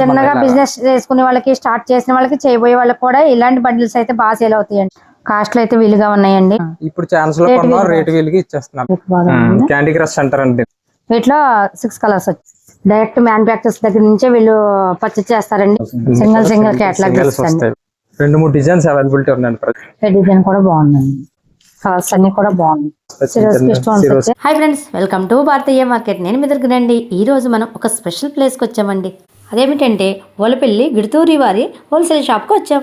చిన్నగా. బిజినెస్ చేసుకునే వాళ్ళకి స్టార్ట్ చేసిన వాళ్ళకి చేయబోయే వాళ్ళకి కూడా ఇలాంటి బండిల్స్ అయితే బాగా సేల్ అవుతాయండి. కాస్ట్లు అయితే వీలుగా ఉన్నాయండి. ఇప్పుడు ఛాన్స్లో రేటు వీలుగా. ఇచ్చేస్తున్నాం. క్యాండీ క్రష్ సెంటర్ అండి. వీటిలో సిక్స్ కలర్స్ వచ్చి డైరెక్ట్ మ్యానుఫాక్చర్స్ దగ్గర నుంచే వీళ్ళు పర్చేస్ చేస్తారండి. సింగిల్ సింగిల్ కేటలాగ్ వస్తాయి. రెండు మూడు డిజైన్స్ అవైలబిలిటీ ఉన్నాయండి ప్రతి డిజైన్ కూడా బాగుందండి. కలర్స్ అన్ని కూడా బాగున్నాయి. Hi friends welcome to Bharatiya market నేను మీ దగ్గర రండి. ఈ రోజు మనం ఒక స్పెషల్ ప్లేస్కి వచ్చామండి. అదేమిటంటే ఓలపల్లి గిడుతూరి వారి హోల్సేల్ షాప్కి వచ్చాం.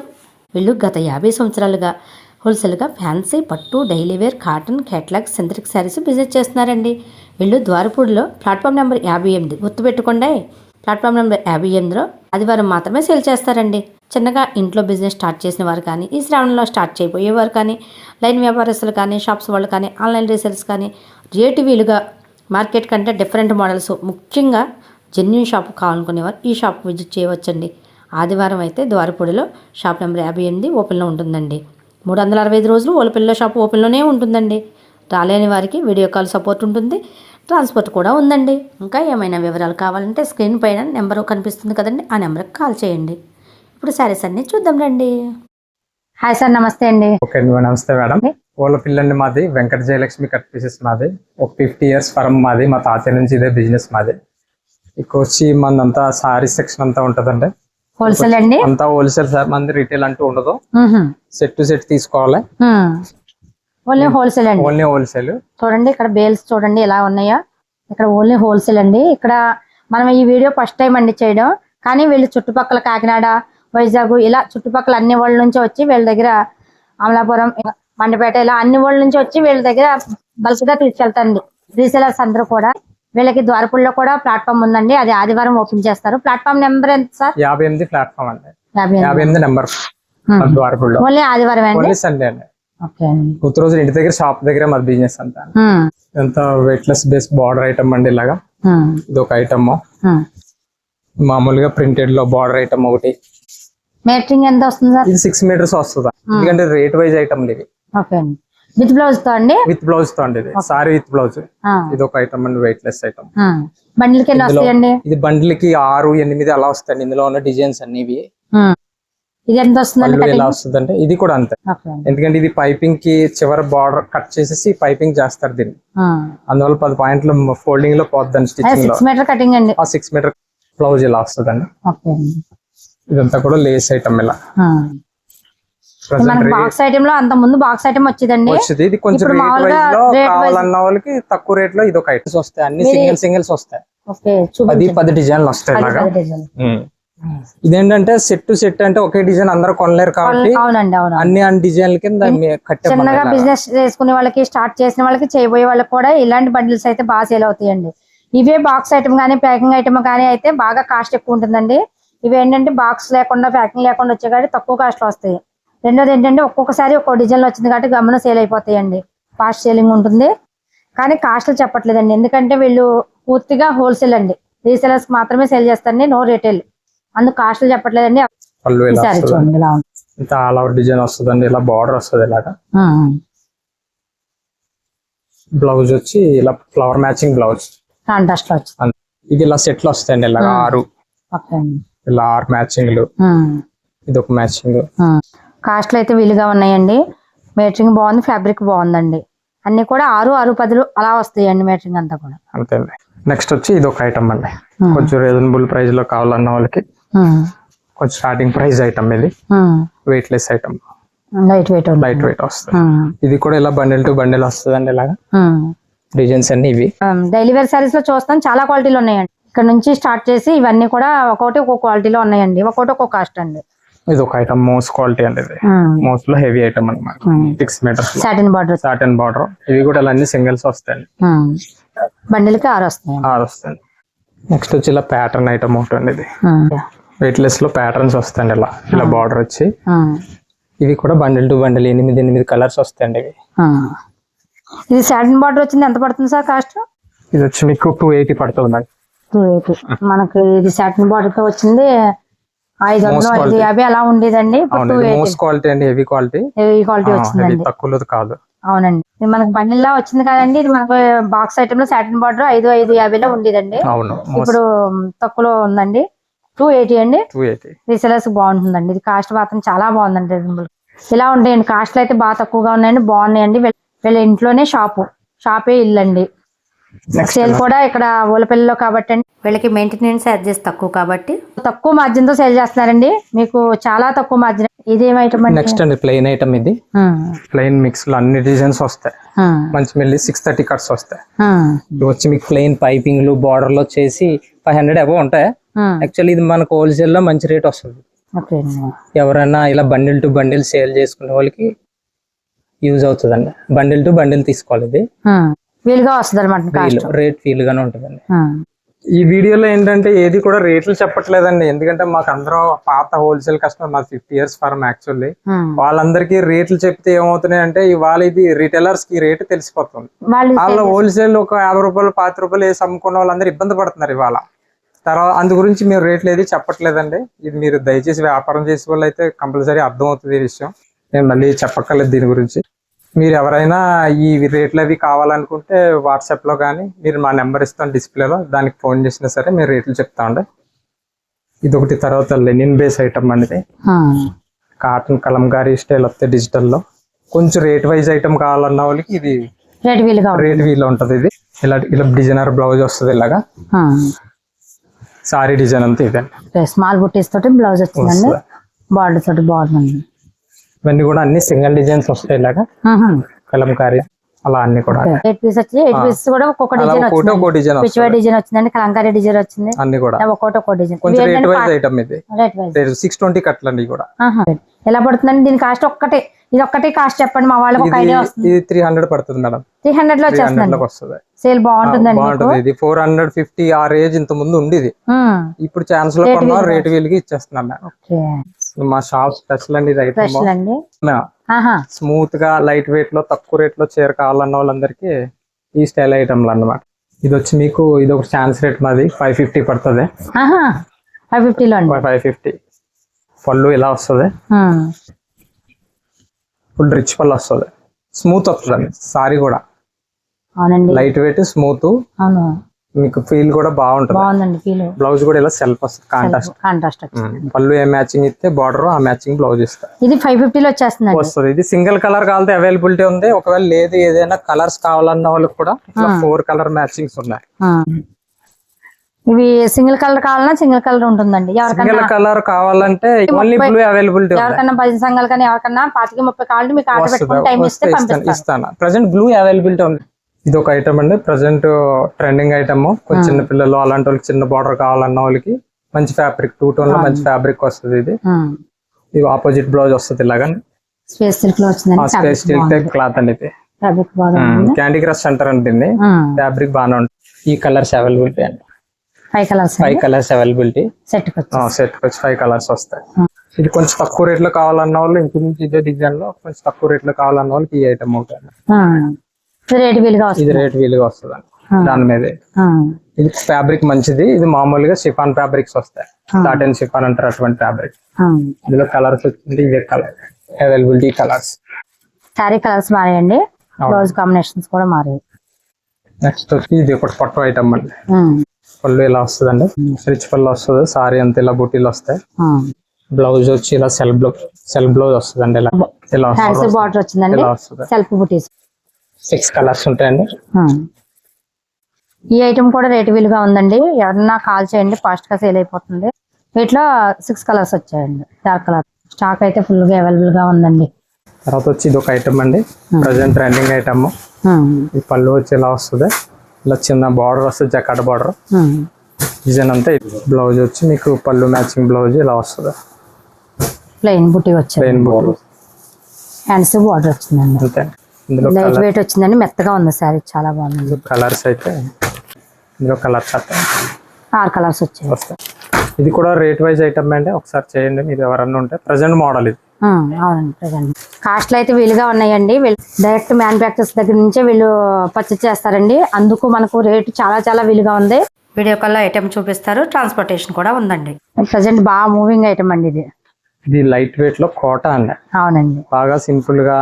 వీళ్ళు గత యాభై సంవత్సరాలుగా హోల్సేల్గా ఫ్యాన్సీ పట్టు daily wear cotton catalogue synthetic saris business చేస్తున్నారండి. వీళ్ళు ద్వారపూడిలో ప్లాట్ఫామ్ నెంబర్ యాభై ఎనిమిది గుర్తుపెట్టుకోండి ప్లాట్ఫామ్ నెంబర్ యాభై ఎనిమిదిలో ఆదివారం మాత్రమే సేల్ చేస్తారండి. చిన్నగా ఇంట్లో బిజినెస్ స్టార్ట్ చేసిన వారు కానీ ఈ శ్రావణంలో స్టార్ట్ చేయబోయేవారు కానీ లైన్ వ్యాపారస్తులు కానీ షాప్స్ వాళ్ళు కానీ ఆన్లైన్ రీసెల్స్ కానీ రేటు వీలుగా మార్కెట్ కంటే డిఫరెంట్ మోడల్స్ ముఖ్యంగా జెన్యున్ షాప్ కావాలనుకునేవారు ఈ షాప్ విజిట్ చేయవచ్చండి. ఆదివారం అయితే ద్వారపూడిలో షాప్ నెంబర్ యాభై ఎనిమిది ఓపెన్లో ఉంటుందండి. మూడు వందల అరవై ఐదు రోజులు ఓలపల్లిలో షాప్ ఓపెన్లోనే ఉంటుందండి. రాలేని వారికి వీడియో కాల్ సపోర్ట్ ఉంటుంది. ట్రాన్స్పోర్ట్ కూడా ఉందండి. ఇంకా ఏమైనా వివరాలు కావాలంటే స్క్రీన్ పైన నెంబర్ కనిపిస్తుంది కదండి. ఆ నెంబర్కి కాల్ చేయండి. ఇప్పుడు శారీస్ అన్నీ చూద్దాం రండి. హాయ్ సార్ నమస్తే అండి. ఓకే అండి నమస్తే మేడం. ఓల పిల్లండి మాది. వెంకట జయలక్ష్మి కట్ పీసెస్ మాది. ఒక ఫిఫ్టీ ఇయర్స్ ఫరం మాది. మా తాతయ్య నుంచి ఇదే బిజినెస్ మాది. ఇక్కడ వచ్చి మందంతా సారీ సెక్షన్ అంతా ఉంటదండి. హోల్సేల్ అండి? అంతా హోల్సేల్ సార్ మంది రిటైల్ అంటూ ఉండదు. సెట్ టు సెట్ తీసుకోవాలి. ఓన్లీ హోల్సేల్ అండి. ఓన్లీ హోల్సేల్ చూడండి ఇక్కడ బేల్స్ చూడండి ఎలా ఉన్నాయో. ఇక్కడ ఓన్లీ హోల్సేల్ అండి. ఇక్కడ మనం ఈ వీడియో ఫస్ట్ టైం అండి చేయడం. కానీ వీళ్ళు చుట్టుపక్కల కాకినాడ వైజాగ్ ఇలా చుట్టుపక్కల అన్ని వాళ్ళ నుంచి వచ్చి వీళ్ళ దగ్గర అమలాపురం మండపేట ఇలా అన్ని వాళ్ళ నుంచి వచ్చి వీళ్ళ దగ్గర బల్క్గా తీసుకెళ్తారండి. రీసేలర్స్ అందరూ కూడా. వీళ్ళకి ద్వారపుల్లో కూడా ప్లాట్ఫామ్ ఉందండి. అది ఆదివారం ఓపెన్ చేస్తారు. ప్లాట్ఫామ్ నెంబర్ ఎంత సార్? యాభై ఎనిమిది ప్లాట్ఫామ్ అండి. యాభై ఎనిమిది. నెంబర్ ద్వారపుల్లో ఓన్లీ ఆదివారం అండి? సండే అండి. కొత్త రోజు ఇంటి దగ్గర షాప్ దగ్గర మాది బిజినెస్ అంతా ఎంత వెయిట్లెస్ బేస్ బార్డర్ ఐటమ్ అండి ఇలాగా. ఇది ఒక ఐటమ్. మామూలుగా ప్రింటెడ్లో బార్డర్ ఐటమ్ ఒకటి. మేటరింగ్ ఎంత వస్తుంది సార్? ఇది సిక్స్ మీటర్స్ వస్తుంది ఎందుకంటే రేట్ వైజ్ ఐటమ్ ఇవి. ఓకే అండి. విత్ బ్లౌజ్తో అండి? విత్ బ్లౌజ్తో అండి ఇది. Sari with blouse. ఇది ఒక ఐటమ్ అండి వెయిట్ లెస్ ఐటమ్. బండిల్కి ఎన్ని వస్తాయండి? ఇది బండిల్కి ఆరు ఎనిమిది అలా వస్తాయండి. ఇందులో ఉన్న డిజైన్స్ అన్ని ఇవి. ఇది ఎంత వస్తుందండి ఎలా ఇది కూడా అంతే. ఎందుకంటే ఇది పైపింగ్కి చివరి బార్డర్ కట్ చేసేసి పైపింగ్ చేస్తారు దీన్ని. అందువల్ల పది పాయింట్లు ఫోల్డింగ్లో పోద్దండి స్టిచ్చింగ్లో మీటర్ కటింగ్ అండి. ఆ సిక్స్ మీటర్ బ్లౌజ్ ఇలా వస్తుందండి? ఇదంతా కూడా లేస్ ఐటమ్ ఇలా. మనకి బాక్స్ ఐటమ్లో అంత ముందు బాక్స్ ఐటమ్ వచ్చేదండి. వచ్చింది. ఇది కొంచెం కావాలన్న వాళ్ళకి తక్కువ రేట్లో ఇది ఒక ఐటమ్స్ వస్తాయి. అన్ని సింగిల్ సింగిల్స్ వస్తాయి. ఓకే పది పది డిజైన్లు వస్తాయి ఇలాగా. ఇదేంటంటే సెట్ టు సెట్ అంటే ఒకే డిజైన్ అందరూ కొనలేరు కాబట్టి అవునండి అవును అన్ని అన్ని డిజైన్ల కింద చిన్నగా. బిజినెస్ చేసుకునే వాళ్ళకి స్టార్ట్ చేసిన వాళ్ళకి చేయబోయే వాళ్ళకి కూడా ఇలాంటి బండిల్స్ అయితే బాగా సేల్ అవుతాయండి. ఇవే బాక్స్ ఐటమ్ కానీ ప్యాకింగ్ ఐటమ్ కానీ అయితే బాగా కాస్ట్ ఎక్కువ ఉంటుందండి. ఇవి ఏంటంటే బాక్స్ లేకుండా ప్యాకింగ్ లేకుండా వచ్చే కాబట్టి తక్కువ కాస్ట్లో వస్తాయి. రెండోది ఏంటంటే ఒక్కొక్కసారి ఒక్కో డిజైన్ వచ్చింది కాబట్టి గమనం సేల్ అయిపోతాయండి. ఫాస్ట్ సేలింగ్ ఉంటుంది. కానీ కాస్ట్లు చెప్పట్లేదండి. ఎందుకంటే వీళ్ళు పూర్తిగా హోల్సేల్ అండి. రీసేలర్స్ మాత్రమే సేల్ చేస్తారండి నో రిటైల్ అందుకు కాస్ట్లు చెప్పట్లేదండి. పళ్ళు ఇలా ఈసారి వస్తుంది? చూడండి ఇలా ఉంది. ఇంత ఆల్ ఓవర్ డిజైన్ వస్తుందండి. ఇలా బార్డర్ వస్తుంది ఇలాగా. బ్లౌజ్ వచ్చి ఇలా ఫ్లవర్ మ్యాచింగ్ బ్లౌజ్ కాంట్రాస్ట్లో ఇది ఇలా సెట్లు వస్తాయండి. ఇలాగా ఆరు. ఇలా ఆరు మ్యాచింగ్లు. ఇది ఒక మ్యాచింగ్ కాస్ట్లు అయితే వీలుగా ఉన్నాయండి. మేటరింగ్ బాగుంది ఫ్యాబ్రిక్ బాగుందండి. అన్ని కూడా ఆరు ఆరు పదులు అలా వస్తాయండి మేటరింగ్ అంతా కూడా. అంతే అండి నెక్స్ట్ వచ్చి ఇది ఒక ఐటమ్ అండి. కొంచెం రీజనబుల్ ప్రైస్లో కావాలన్న వాళ్ళకి. కొంచెం స్టార్టింగ్ ప్రైస్ ఐటమ్ ఇది. Weight less item light weight. Light weight వస్తుంది. ఇది కూడా ఇలా బండిల్ టు బండిల్ వస్తుందండి ఇలాగా. ఉమ్. డిజైన్స్ అన్ని ఇవి. డైలీ వేర్ సారీస్లో చూస్తాం చాలా క్వాలిటీలు ఉన్నాయండి. ఇక్కడ నుంచి స్టార్ట్ చేసి ఇవన్నీ కూడా ఒక్కొక్కటి ఒక్కొక్క క్వాలిటీలో ఉన్నాయండి. ఒక్కొక్కటి ఒక్కొక్క కాస్ట్ అండి. ఇది ఒక ఐటమ్ మోస్ట్ క్వాలిటీ అండి ఇది. మోస్ట్లో హెవీ ఐటమ్ అనమాట six metres satin border satin border ఇవి కూడా అన్ని సింగిల్స్ వస్తాయండి. బండిల్కి ఆరు వస్తాయండి. ఆరు వస్తాయండి. నెక్స్ట్ వచ్చి ఇలా ప్యాటర్న్ ఐటమ్ ఒకటి అండి ఇది. ఉమ్. వెయిట్ లెస్లో ప్యాటర్న్స్ వస్తాయండి ఇలా. ఇలా బార్డర్ వచ్చి. ఇవి కూడా బండిల్ టు బండిల్ ఎనిమిది ఎనిమిది కలర్స్ వస్తాయండి ఇవి. ఇది సాటిన్ బార్డర్ వచ్చింది ఎంత పడుతుంది సార్ కాస్ట్ ఇది వచ్చి మీకు టూ ఎయిటీ టూ ఎయిటీ మనకి ఇది సాటిన్ బార్డర్తో వచ్చింది ఐదు వందలు. యాభై అలా ఉండేదండి. క్వాలిటీ అండి హెవీ క్వాలిటీ హెవీ క్వాలిటీ వచ్చిందండి తక్కువలో కాదు. అవునండి. ఇది మనకి బండిల్లా వచ్చింది కదండి. ఇది మనకు బాక్స్ ఐటమ్లో సాటిన్ బార్డర్ ఐదు ఐదు యాభైలో ఉండేదండి. ఇప్పుడు తక్కువలో ఉందండి. టూ ఎయిటీ అండి. టూ ఎయిటీ రీసెలర్స్ బాగుంటుందండి. ఇది కాస్ట్ మాత్రం చాలా బాగుందండి. రీజనబుల్ ఇలా ఉంటాయండి. కాస్ట్లు అయితే బాగా తక్కువగా ఉన్నాయండి. బాగున్నాయండి. వీళ్ళ- వీళ్ళ ఇంట్లోనే షాపు షాపే ఇల్లు అండి సేల్ కూడా ఇక్కడ ఊలపల్లిలో కాబట్టి అండి వీళ్ళకి మెయింటెనెన్స్ చార్జెస్ తక్కువ కాబట్టి. తక్కువ మార్జిన్తో సేల్ చేస్తున్నారండి. మీకు చాలా తక్కువ మార్జిన్ ఇదేం ఐటమ్ అండి నెక్స్ట్ అండి ప్లెయిన్ ఐటమ్ ఇది. ప్లెయిన్ మిక్స్లో అన్ని డిజైన్స్ వస్తాయి. మంచి మెల్లి సిక్స్ థర్టీ కట్స్ వస్తాయి. వచ్చి మీకు ప్లెయిన్ పైపింగ్లు బార్డర్లో వచ్చేసి ఫైవ్ హండ్రెడ్ అబౌవ్ ఉంటాయి. యాక్చువల్లీ ఇది మనకు హోల్సేల్లో మంచి రేట్ వస్తుంది. ఎవరైనా ఇలా బండిల్ టు బండిల్ సేల్ చేసుకునే వాళ్ళకి యూజ్ అవుతుందండి. బండిల్ టు బండిల్ తీసుకోవాలి ఇది. వీలుగా వస్తుంది అనమాట రేట్ ఫీల్ గానే ఉంటుందండి ఈ వీడియోలో ఏంటంటే ఏది కూడా రేట్లు చెప్పట్లేదండి. ఎందుకంటే మాకు అందరూ పాత హోల్సేల్ కస్టమర్ మాది ఫిఫ్టీ ఇయర్స్ ఫార్మ్ యాక్చువల్లీ. వాళ్ళందరికీ రేట్లు చెప్తే ఏమవుతున్నాయి అంటే ఇవాళ ఇది రిటైలర్స్కి రేటు తెలిసిపోతుంది. వాళ్ళు వాళ్ళ హోల్సేల్ ఒక యాభై రూపాయలు పాతి రూపాయలు వేసి అమ్ముకున్న వాళ్ళందరూ ఇబ్బంది పడుతున్నారు ఇవాళ. తర్వాత అందు గురించి మీరు రేట్లు ఏది చెప్పట్లేదండి. ఇది మీరు దయచేసి వ్యాపారం చేసే వాళ్ళు అయితే కంపల్సరీ అర్థం అవుతుంది ఈ విషయం. నేను మళ్ళీ చెప్పక్కర్లేదు దీని గురించి. మీరు ఎవరైనా ఈ రేట్లు అవి కావాలనుకుంటే వాట్సాప్లో కానీ మీరు మా నెంబర్ ఇస్తాం డిస్ప్లేలో దానికి ఫోన్ చేసినా సరే మీరు రేట్లు చెప్తామండి ఇది ఒకటి తర్వాత లెనిన్ బేస్ ఐటమ్ అనేది కాటన్ కలంకారీ స్టైల్ వస్తే డిజిటల్లో. కొంచెం రేట్ వైజ్ ఐటమ్ కావాలన్న వాళ్ళకి ఇది రేట్ ఉంటుంది. రేట్ వీల్ ఉంటది ఇది. ఇలా ఇలా డిజైనర్ బ్లౌజ్ వస్తుంది ఇలాగా. సారీ డిజైన్ అంతా ఇదండి ఓకే, స్మాల్ బుట్టీస్ తోటి బ్లౌజ్ వచ్చిందండి. బార్డర్ తోటి బాగుందండి. ఇవన్నీ కూడా అన్ని సింగిల్ డిజైన్స్ వస్తాయి ఇలాగా. కలంకారీ అలా అన్ని కూడా. ఎయిట్ పీస్ వచ్చి ఎయిట్ పీస్ కూడా ఒక్కొక్క డిజైన్ వచ్చింది ఒక్కో డిజైన్ పిచ్చివా వస్తుంది. డిజైన్ వచ్చిందండి కలంకారీ డిజైన్ వచ్చింది. అన్ని కూడా. ఒక్కొక్కటి ఒక్కో డిజైన్. కొంచెం రేట్ వైజ్ ఐటమ్ ఇది. రేట్ వైజ్ సిక్స్ ట్వంటీ కట్లండి కూడా. ఎలా పడుతుందండి? దీని కాస్ట్ ఒక్కటే. ఇది ఒక్కటే కాస్ట్ చెప్పండి మా వాళ్ళకి ఒక ఐడియా వస్తుంది. ఇది త్రీ హండ్రెడ్ పడుతుంది మేడం. త్రీ హండ్రెడ్లో వస్తుంది. సేల్ బాగుంటుందండి బాగుంటుంది. ఇది ఫోర్ హండ్రెడ్ ఫిఫ్టీ ఆ రేంజ్ ఇంత ముందు ఉండేది. ఇప్పుడు ఛాన్స్లో కొన్నా రేట్ వీలుగా ఇచ్చేస్తున్నాం మేడం. ఓకే. మా షాప్ స్పెషల్ అండి ఇది ఐటమ్. అండి? ఆహా. స్మూత్గా లైట్ వెయిట్లో తక్కువ రేట్లో చీర కావాలన్న వాళ్ళందరికీ ఈ స్టైల్ ఐటమ్లు అన్నమాట. ఇది వచ్చి మీకు ఇది ఒక ఛాన్స్ రేట్ మాది. ఫైవ్ ఫిఫ్టీ పడుతుంది. ఆహా. ఫైవ్ ఫిఫ్టీలో అండి. ఫైవ్ ఫిఫ్టీ పళ్ళు ఇలా వస్తుంది. ఉమ్. ఫుల్ రిచ్ పళ్ళు వస్తుంది. స్మూత్ వస్తుందండి. సారీ కూడా. అవునండి. లైట్ వెయిట్ స్మూత్ అవును. మీకు ఫీల్ కూడా బాగుంటుంది. బాగుందండి ఫీల్ బ్లౌజ్ కూడా ఇలా సెల్ఫ్ వస్తుంది కాంట్రాస్ట్ పళ్ళు ఏ మ్యాచింగ్ ఇస్తే బార్డర్ ఆ మ్యాచింగ్ బ్లౌజ్ ఇస్తారు ఇది ఫైవ్ ఫిఫ్టీలో వచ్చేస్తుందండి. వస్తుంది. ఇది సింగిల్ కలర్ కావాలంటే అవైలబిలిటీ ఉంది. ఒకవేళ లేదు ఏదైనా కలర్స్ కావాలన్న వాళ్ళకి కూడా ఫోర్ కలర్ మ్యాచింగ్స్ ఉన్నాయి. ఇవి సింగిల్ కలర్ కావాలన్నా సింగిల్ కలర్ ఉంటుందండి. సింగిల్ కలర్ కావాలంటే ఓన్లీ బ్లూ అవైలబిలిటీ ఎవరికన్నా పది సంఘాలు కానీ ఎవరికన్నా పాతికి ముప్పై కావాలి మీకు ఆర్డర్ పెట్టుకుని టైం ఇస్తే ఇస్తాను ప్రజెంట్ బ్లూ అవైలబిలిటీ ఉంది. ఇది ఒక ఐటమ్ అండి. ప్రజెంట్ ట్రెండింగ్ ఐటమ్ కొంచెం చిన్న పిల్లలు అలాంటి వాళ్ళకి చిన్న బార్డర్ కావాలన్న వాళ్ళకి మంచి ఫ్యాబ్రిక్ టూ టోన్లో మంచి ఫ్యాబ్రిక్ వస్తుంది ఇది. ఇది ఆపోజిట్ బ్లౌజ్ వస్తుంది ఇలాగా. స్పేస్ స్టీల్ టైప్ క్లాత్ అండి ఇది. క్యాండీ క్రష్ అంటారు అండి దీన్ని. ఫ్యాబ్రిక్ బాగానే ఉంటుంది. ఈ కలర్స్ అవైలబిలిటీ అండి. Five colours five colours availability set వచ్చి సెట్ వచ్చి ఫైవ్ కలర్స్ వస్తాయి. ఇది కొంచెం తక్కువ రేట్లో కావాలన్న వాళ్ళు ఇంచుమించు ఇదే డిజైన్లో కొంచెం తక్కువ రేట్లో కావాలన్న వాళ్ళకి ఈ ఐటమ్ అవుతుంది రేట్ వీలుగా ఇది వస్తుంది రేట్ వీలుగా వస్తుంది దాని మీదే. ఇది ఫ్యాబ్రిక్ మంచిది. ఇది మామూలుగా షిఫాన్ ఫ్యాబ్రిక్స్ వస్తాయి. కాటన్ షిఫాన్ అంటారు అటువంటి ఫ్యాబ్రిక్. ఇందులో కలర్స్ వచ్చింది. ఇవే colour. Availability colours. Sari colours మారాయండి. Blouse combinations కూడా మారాయి. నెక్స్ట్ వచ్చి ఇది ఒకటి పట్టు ఐటమ్ అండి. పళ్ళు ఇలా వస్తుందండి? రిచ్ పళ్ళు వస్తుంది. సారీ అంతా ఇలా బుటీలు వస్తాయి. బ్లౌజ్ వచ్చి ఇలా సెల్ బ్లౌజ్ సెల్ బ్లౌజ్ ఇలా ఇలా వస్తుంది. బార్డర్ వచ్చిందండి. ఇలా వస్తుంది. సెల్ఫ్ బుటీస్ సిక్స్ కలర్స్ ఉంటాయండి. ఈ ఐటమ్ కూడా రేట్ వీలుగా ఉందండి. ఎవరన్నా కాల్ చేయండి ఫాస్ట్గా సేల్ అయిపోతుంది. వీటిలో సిక్స్ కలర్స్ వచ్చాయండి. డార్క్ కలర్ స్టాక్ అయితే ఫుల్గా అవైలబుల్గా ఉందండి. తర్వాత వచ్చి ఇది ఒక ఐటమ్ అండి ప్రజెంట్ ట్రెండింగ్ ఐటమ్ ఈ పళ్ళు వచ్చి ఇలా వస్తుంది. ఇలా చిన్న బార్డర్ వస్తుంది జకాట్ బార్డర్ డిజైన్ అంతా బ్లౌజ్ వచ్చి మీకు పళ్ళు మ్యాచింగ్ బ్లౌజ్ ఇలా వస్తుంది. ప్లెయిన్ బుటీ వచ్చింది ప్లెయిన్ బోర్డర్ హ్యాండ్స్ బార్డర్ వచ్చిందండి. అంతే ఇందులో లైట్ వెయిట్ వచ్చిందండి మెత్తగా ఉంది శారీ చాలా బాగుంది. కలర్స్ అయితే ఇందులో కలర్స్ ఆరు కలర్స్ వచ్చాయి. వస్తాయి. ఇది కూడా రేట్ వైజ్ ఐటమ్ అండి? ఒకసారి చేయండి మీరు ఎవరన్నా ఉంటే. ప్రజెంట్ మోడల్ ఇది. అవునండి ప్రజెంట్ కాస్ట్లు అయితే వీలుగా ఉన్నాయండి. డైరెక్ట్ మ్యానుఫ్యాక్చర్స్ దగ్గర నుంచే వీళ్ళు పర్చేస్ చేస్తారండి. అందుకు మనకు రేటు చాలా చాలా వీలుగా ఉంది. వీడియో కాల్లో ఐటెం చూపిస్తారు. ట్రాన్స్పోర్టేషన్ కూడా ఉందండి. ప్రజెంట్ బాగా మూవింగ్ ఐటమ్ అండి ఇది. ఇది లైట్ వెయిట్లో కోట అండి. అవునండి. బాగా సింపుల్గా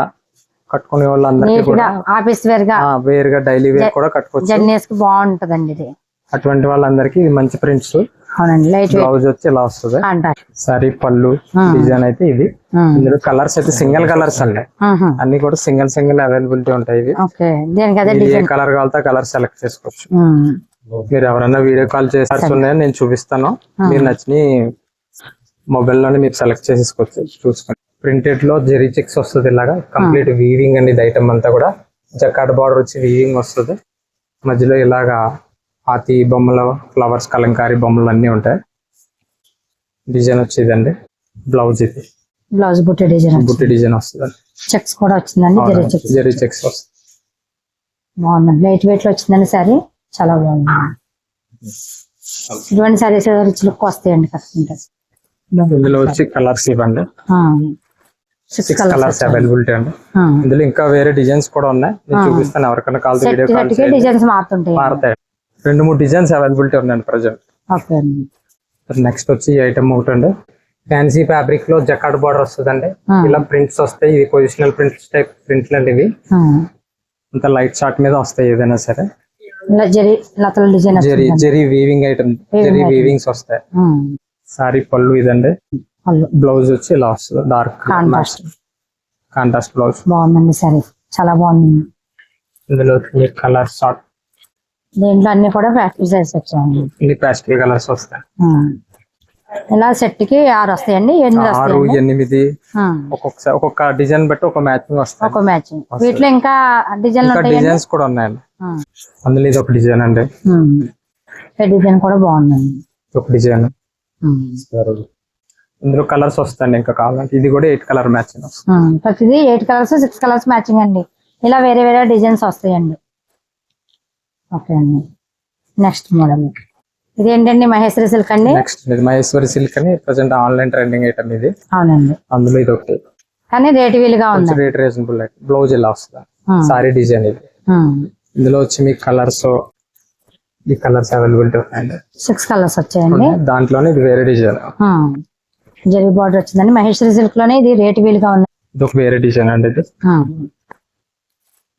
కట్టుకునే వాళ్ళందరికీ నీట్ కూడా. గా ఆఫీస్ వేర్గా ఆ, వేరుగా డైలీ వేర్ కూడా కట్టుకోవచ్చు. జర్నీస్కి బాగుంటదండి ఇది. అటువంటి వాళ్ళందరికీ ఇది మంచి ప్రింట్స్. అవునండి లైట్ వెయిట్. బ్లౌజ్ వచ్చి ఇలా వస్తుంది. సారీ పళ్ళు డిజైన్ అయితే ఇది. ఇందులో కలర్స్ అయితే సింగిల్ కలర్స్ అండి. అన్ని కూడా సింగిల్ సింగిల్ అవైలబిలిటీ ఉంటాయి ఇవి. ఏ కలర్ కావాలితే కలర్ సెలెక్ట్ చేసుకోవచ్చు. మీరు ఎవరైనా వీడియో కాల్ చేసి ఉన్నాయని నేను చూపిస్తాను. మీరు నచ్చిన మొబైల్లోనే మీరు సెలెక్ట్ చేసేసుకోవచ్చు చూసుకోండి. ప్రింటెడ్లో జెరీ చెక్స్ వస్తుంది ఇలాగా. కంప్లీట్ వీవింగ్ అండి ఇది ఐటమ్ అంతా కూడా. జకాట్ బార్డర్ వచ్చి వీవింగ్ వస్తుంది. మధ్యలో ఇలాగా హాతి బొమ్మలు ఫ్లవర్స్ కలంకారీ బొమ్మలు అన్ని ఉంటాయి. డిజైన్ వచ్చేదండి. బ్లౌజ్ ఇది. బ్లౌజ్ బుట్టి డిజైన్ బుట్టి డిజైన్ వస్తుంది చెక్స్ కూడా వచ్చిందండి జరీ చెక్స్ జెరీ చెక్స్ వస్తుంది. బాగుందండి. లైట్ వెయిట్లో వచ్చిందండి సారీ చాలా బాగుంది. ఇటువంటి సారీస్ వస్తాయండి కట్టుకుంటే ఇందులో వచ్చి కలర్స్ ఇవ్వండి. సిక్స్ కలర్స్ అవైలబిలిటీ అండి. ఇందులో ఇంకా వేరే డిజైన్స్ కూడా ఉన్నాయి. నేను చూపిస్తాను ఎవరికైనా కాల్ వీడియో కాల్ డిజైన్స్ మారుతుంటాయి మారుతాయి. రెండు మూడు డిజైన్స్ అవైలబిలిటీ ఉన్నాయండి ప్రజెంట్. నెక్స్ట్ వచ్చి ఐటమ్ ఒకటి అండి. ఫ్యాన్సీ ఫ్యాబ్రిక్లో జకాట్ బార్డర్ వస్తుందండి. ఇలా ప్రింట్స్ వస్తాయి ఇది పొజిషనల్ ప్రింట్స్ టైప్ ప్రింట్లు అండి ఇవి. అంత లైట్ షార్ట్ మీద వస్తాయి ఏదైనా సరే. Zari zari weaving item zari. Weavings వస్తాయి. సారీ పళ్ళు ఇదండి. బ్లౌజ్ వచ్చి ఇలా వస్తుంది డార్క్ కాంట్రాస్ట్ కాంట్రాస్ట్ బ్లౌజ్. బాగుందండి సరే. చాలా బాగుంది. ఇందులో కలర్ షార్ట్ దీంట్లో అన్ని కూడా ఫ్యాక్టరీ సైజ్ వచ్చాయండి ఇన్ని ప్యాస్టల్ కలర్స్ వస్తాయి. ఇలా సెట్కి ఆరు వస్తాయండి? ఎనిమిది ఆరు ఎనిమిది. ఒక్కొక్కసారి ఒక్కొక్క డిజైన్ బట్టి ఒక మ్యాచింగ్ వస్తాయి. ఒక మ్యాచింగ్ వీటిలో ఇంకా డిజైన్లు ఇంకా ఉంటాయండి? డిజైన్స్ కూడా ఉన్నాయండి. అందులో ఇది ఒక డిజైన్ అండి. డిజైన్ కూడా బాగుందండి. ఇది ఒక డిజైన్. ఇందులో కలర్స్ వస్తాయండి ఇంకా కావాలంటే. ఇది కూడా ఎయిట్ కలర్ మ్యాచింగ్ వస్తుంది. ప్రతిదీ eight colours six colours matching అండి. ఇలా వేరే వేరే డిజైన్స్ వస్తాయండి. ఓకే అండి. Next model. ఇది ఏంటండి మహేశ్వరి సిల్క్ అండి? నెక్స్ట్ ఇది మహేశ్వరి సిల్క్ అని ప్రజెంట్ ఆన్లైన్ ట్రెండింగ్ ఐటమ్ ఇది. అవునండి. అందులో ఇది ఒకటి. కానీ రేట్ వీలుగా ఉంది? రేట్ రీజనబుల్ బ్లౌజ్ ఇలా వస్తుంది. సారీ డిజైన్ ఇది. ఇందులో వచ్చి మీకు కలర్స్ ఈ కలర్స్ అవైలబిలిటీ ఉన్నాయండి. సిక్స్ కలర్స్ వచ్చాయండి. దాంట్లోనే ఇది వేరే డిజైన్. జరీ బార్డర్ వచ్చిందండి. మహేశ్వరి సిల్క్లోనే ఇది రేట్ వీలుగా ఉంది. ఇది ఒక వేరే డిజైన్ అండి ఇది.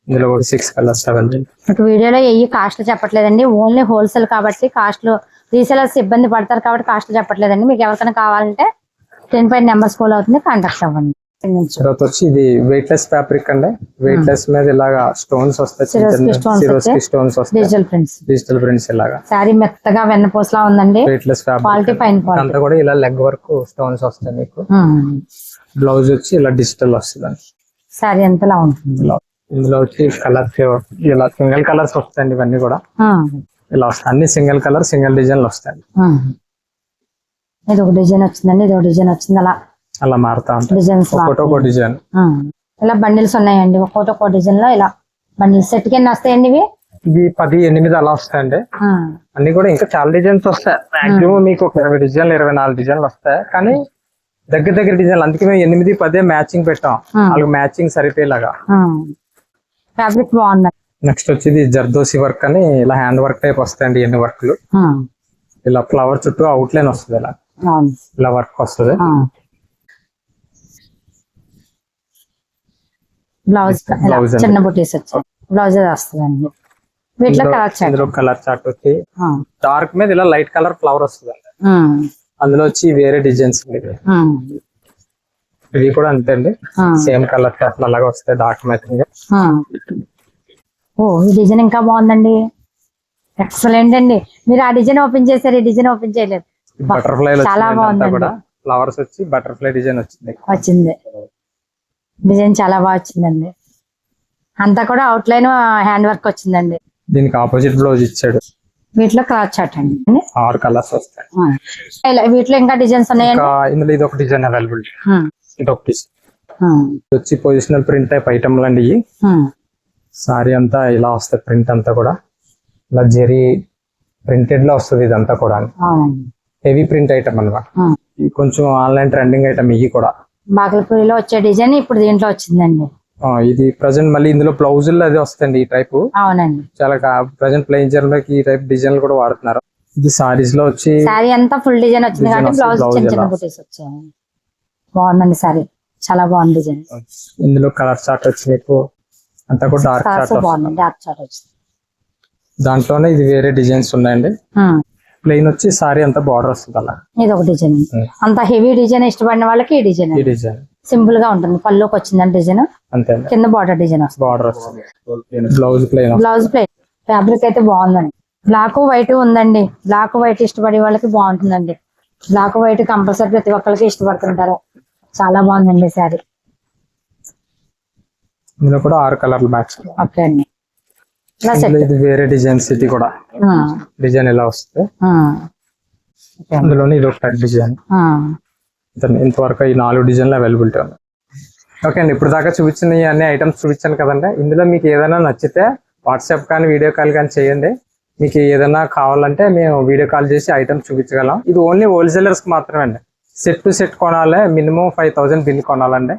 ఇందులో కూడా సిక్స్ కలర్స్ అవైలబుల్ మీకు వీడియోలో ఏ కాస్ట్లు చెప్పట్లేదండి. ఓన్లీ హోల్సేల్ కాబట్టి కాస్ట్లు రీసేలర్స్ ఇబ్బంది పడతారు కాబట్టి కాస్ట్లు చెప్పట్లేదండి. మీకు ఎవరికైనా కావాలంటే టెన్ పైన నెంబర్ స్కూల్ అవుతుంది. కాంటాక్ట్ అవ్వండి. తర్వాత వచ్చి ఇది వెయిట్ లెస్ ఫ్యాబ్రిక్ అండి. వెయిట్ లెస్ మీద ఇలాగా స్టోన్స్ వస్తాయి. స్టోన్స్ వస్తాయి. డిజిటల్ ప్రింట్స్ డిజిటల్ ప్రింట్స్ ఇలాగా. శారీ మెత్తగా వెన్నపూసలా ఉందండి. వెయిట్ లెస్ ఫ్యాబ్రిక్ అంతా కూడా ఇలా లెగ్ వరకు స్టోన్స్ వస్తాయి మీకు. బ్లౌజ్ వచ్చి ఇలా డిజిటల్ వస్తుంది శారీ ఎంతలా ఉంటుంది? ఇందులో వచ్చి కలర్స్ ఇలా సింగిల్ కలర్స్ వస్తాయండి ఇవన్నీ కూడా. ఇలా వస్తాయి. అన్ని సింగిల్ కలర్ సింగిల్ డిజైన్లు వస్తాయి. ఇది ఒక డిజైన్ వచ్చిందండి. ఇది ఒక డిజైన్ వచ్చింది. అలా అలా మారుతా డిజైన్స్ డిజైన్ ఇలా బండిల్స్ ఉన్నాయండి. ఒక్కొక్కటి ఒక్కో డిజైన్లో ఇలా బండిల్స్ సెట్ కింద వస్తాయండి ఇవి? ఇవి పది ఎనిమిది అలా వస్తాయండి. అన్ని కూడా ఇంకా చాలా డిజైన్స్ వస్తాయి. మాక్సిమం మీకు ఒక ఇరవై డిజైన్లు ఇరవై నాలుగు డిజైన్లు వస్తాయి. కానీ దగ్గర దగ్గర డిజైన్లు అందుకే మేము ఎనిమిది పదే మ్యాచింగ్ పెట్టాం. వాళ్ళకి మ్యాచింగ్ సరిపోయేలాగా. ఫ్యాబ్రిక్ బాగుంది? నెక్స్ట్ వచ్చి ఇది జర్దోసి వర్క్ అని ఇలా హ్యాండ్ వర్క్ టైప్ వస్తాయండి ఎన్ని వర్క్లు ఇలా ఫ్లవర్ చుట్టూ అవుట్ లైన్ వస్తుంది ఇలా. ఇలా వర్క్ వస్తుంది. బ్లౌజ్. చిన్న బుటీస్ వచ్చాయి. బ్లౌజ్ వస్తుందండి వీటిలో కలర్ చాట్ ఇందులో కలర్ చార్ట్ వచ్చి డార్క్ మీద ఇలా లైట్ కలర్ ఫ్లవర్ వస్తుంది అందులో వచ్చి వేరే డిజైన్స్ ఇవి కూడా అంతే అండి. సేమ్ కలర్ చార్ట్ అలాగా వస్తాయి డార్క్ మ్యాచింగ్ ఓ ఈ డిజైన్ ఇంకా బాగుందండి. ఎక్సలెంట్ అండి. మీరు ఆ డిజైన్ ఓపెన్ చేశారు ఈ డిజైన్ ఓపెన్ చేయలేదు. బటర్ఫ్లై చాలా. కూడా. ఫ్లవర్స్ వచ్చి బటర్ఫ్లై డిజైన్ వచ్చింది. వచ్చింది. డిజైన్ చాలా బాగా వచ్చిందండి. అంతా కూడా అవుట్ లైన్ హ్యాండ్ వర్క్ వచ్చిందండి. దీనికి ఆపోజిట్ బ్లౌజ్ ఇచ్చాడు. వీటిలో క్రాస్ చాట్ అండి. ఆరు కలర్స్ వస్తాయి. వీటిలో ఇంకా డిజైన్స్ ఉన్నాయండి ఇందులో ఇది ఒక డిజైన్ అవైలబుల్ ఇది ఒక డిజైన్ వచ్చి పొజిషనల్ ప్రింట్ టైప్ ఐటమ్లు అండి ఇవి. సారీ అంతా ఇలా వస్తుంది ప్రింట్ అంతా కూడా. ఇలా జెరీ ప్రింటెడ్లో వస్తుంది ఇదంతా కూడా హెవీ ప్రింట్ ఐటమ్ అనమాట. కొంచెం ఆన్లైన్ ట్రెండింగ్ ఐటమ్ ఇవి కూడా. బాగలపూరిలో వచ్చే డిజైన్ ఇప్పుడు దీంట్లో వచ్చిందండి. ఇది ప్రజెంట్ మళ్ళీ ఇందులో బ్లౌజుల్లో అదే వస్తుంది ఈ టైప్. అవునండి. చాలా ప్రజెంట్ ప్లెయిన్లోకి ఈ టైప్ డిజైన్లు కూడా వాడుతున్నారు. ఇది సారీస్లో వచ్చి శారీ అంతా ఫుల్ డిజైన్ వచ్చింది వస్తుంది, బ్లౌజ్ blouse చిన్న చిన్న ఎలా? బుటీస్ వచ్చాయి. బాగుందండి శారీ చాలా బాగుంది డిజైన్. ఇందులో కలర్ చార్ట్ వచ్చి మీకు అంతా కూడా డార్క్ చార్ట్ బాగుంది. డార్క్ చాట్ వచ్చింది. దాంట్లోనే ఇది వేరే డిజైన్స్ ఉన్నాయండి. ప్లెయిన్ వచ్చి సారీ అంతా బార్డర్ వస్తుంది అలా. ఇది ఒక డిజైన్. అంత హెవీ డిజైన్ ఇష్టపడిన వాళ్ళకి ఈ డిజైన్ ఈ డిజైన్. సింపుల్గా ఉంటుంది. పళ్ళుకి వచ్చిందండి డిజైన్. అంతే కింద బార్డర్ డిజైన్ వస్తుంది. బార్డర్ వస్తుంది. Blouse plain blouse plate fabric అయితే బాగుందండి. బ్లాక్ వైట్ ఉందండి. బ్లాక్ వైట్ ఇష్టపడే వాళ్ళకి బాగుంటుందండి. బ్లాక్ వైట్ కంపల్సరీ ప్రతి ఒక్కరికి ఇష్టపడుతుంటారు. చాలా బాగుందండి శారీ ఇందులో కూడా ఆరు కలర్లు మ్యాచ్ ఓకే అండి. ఇది వేరే డిజైన్స్ ఇది కూడా. డిజైన్ ఇలా వస్తుంది అందులోనే ఇది ఒక డిజైన్. ఇంతవరకు ఈ నాలుగు డిజైన్లు అవైలబిలిటీ ఉన్నాయి ఓకే అండి ఇప్పుడు దాకా చూపించిన ఈ అన్ని ఐటమ్స్ చూపించాను కదండి. ఇందులో మీకు ఏదైనా నచ్చితే వాట్సాప్ కానీ వీడియో కాల్ కానీ చేయండి. మీకు ఏదైనా కావాలంటే మేము వీడియో కాల్ చేసి ఐటమ్స్ చూపించగలం. ఇది ఓన్లీ హోల్సేలర్స్కి మాత్రమే అండి. సెట్ టు సెట్ కొనాలి మినిమం ఫైవ్ థౌసండ్ బిల్ కొనాలండి.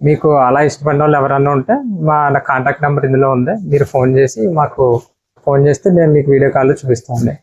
మీకు అలా ఇష్టపడిన వాళ్ళు ఎవరన్నా ఉంటే మా నా కాంటాక్ట్ నెంబర్ ఇందులో ఉంది. మీరు ఫోన్ చేసి మాకు ఫోన్ చేస్తే నేను మీకు వీడియో కాల్లో చూపిస్తామండి